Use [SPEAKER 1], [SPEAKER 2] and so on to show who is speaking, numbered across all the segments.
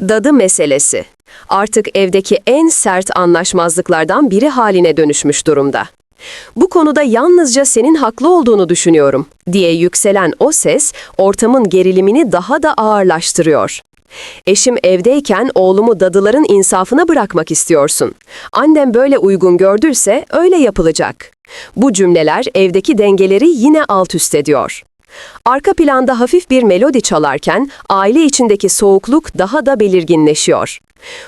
[SPEAKER 1] Dadı meselesi. Artık evdeki en sert anlaşmazlıklardan biri haline dönüşmüş durumda. Bu konuda yalnızca senin haklı olduğunu düşünüyorum diye yükselen o ses ortamın gerilimini daha da ağırlaştırıyor. Eşim evdeyken oğlumu dadıların insafına bırakmak istiyorsun. Annem böyle uygun gördüyse öyle yapılacak. Bu cümleler evdeki dengeleri yine alt üst ediyor. Arka planda hafif bir melodi çalarken aile içindeki soğukluk daha da belirginleşiyor.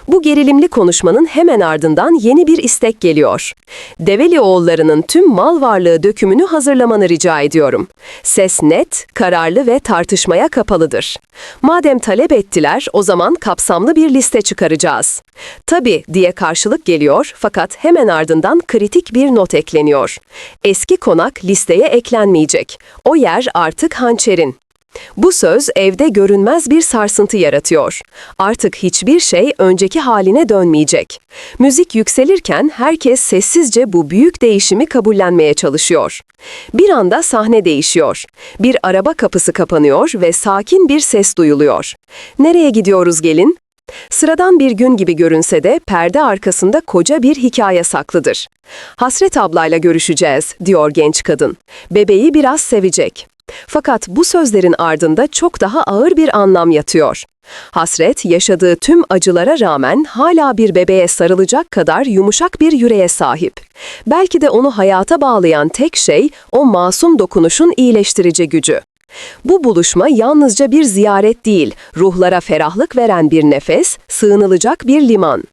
[SPEAKER 1] Bu gerilimli konuşmanın hemen ardından yeni bir istek geliyor. Develi oğullarının tüm mal varlığı dökümünü hazırlamanı rica ediyorum. Ses net, kararlı ve tartışmaya kapalıdır. Madem talep ettiler, o zaman kapsamlı bir liste çıkaracağız. Tabii diye karşılık geliyor fakat hemen ardından kritik bir not ekleniyor. Eski konak listeye eklenmeyecek. O yer artık hançerin. Bu söz evde görünmez bir sarsıntı yaratıyor. Artık hiçbir şey önceki haline dönmeyecek. Müzik yükselirken herkes sessizce bu büyük değişimi kabullenmeye çalışıyor. Bir anda sahne değişiyor. Bir araba kapısı kapanıyor ve sakin bir ses duyuluyor. Nereye gidiyoruz gelin? Sıradan bir gün gibi görünse de perde arkasında koca bir hikaye saklıdır. Hasret ablayla görüşeceğiz, diyor genç kadın. Bebeği biraz sevecek. Fakat bu sözlerin ardında çok daha ağır bir anlam yatıyor. Hasret, yaşadığı tüm acılara rağmen hala bir bebeğe sarılacak kadar yumuşak bir yüreğe sahip. Belki de onu hayata bağlayan tek şey o masum dokunuşun iyileştirici gücü. Bu buluşma yalnızca bir ziyaret değil, ruhlara ferahlık veren bir nefes, sığınılacak bir liman.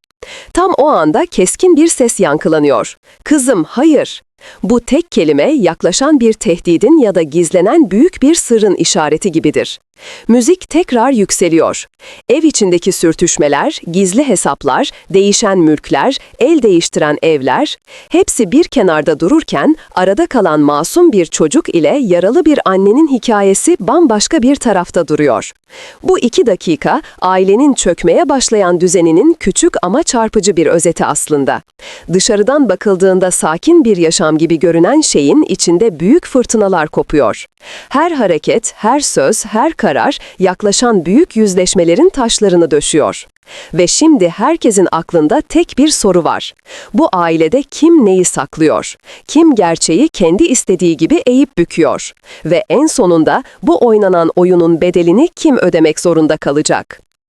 [SPEAKER 1] Tam o anda keskin bir ses yankılanıyor. Kızım, hayır. Bu tek kelime yaklaşan bir tehdidin ya da gizlenen büyük bir sırrın işareti gibidir. Müzik tekrar yükseliyor. Ev içindeki sürtüşmeler, gizli hesaplar, değişen mülkler, el değiştiren evler, hepsi bir kenarda dururken arada kalan masum bir çocuk ile yaralı bir annenin hikayesi bambaşka bir tarafta duruyor. Bu iki dakika ailenin çökmeye başlayan düzeninin küçük ama çarpıcı bir özeti aslında. Dışarıdan bakıldığında sakin bir yaşam gibi görünen şeyin içinde büyük fırtınalar kopuyor. Her hareket, her söz, her karar yaklaşan büyük yüzleşmelerin taşlarını döşüyor. Ve şimdi herkesin aklında tek bir soru var. Bu ailede kim neyi saklıyor? Kim gerçeği kendi istediği gibi eğip büküyor? Ve en sonunda bu oynanan oyunun bedelini kim ödemek zorunda kalacak?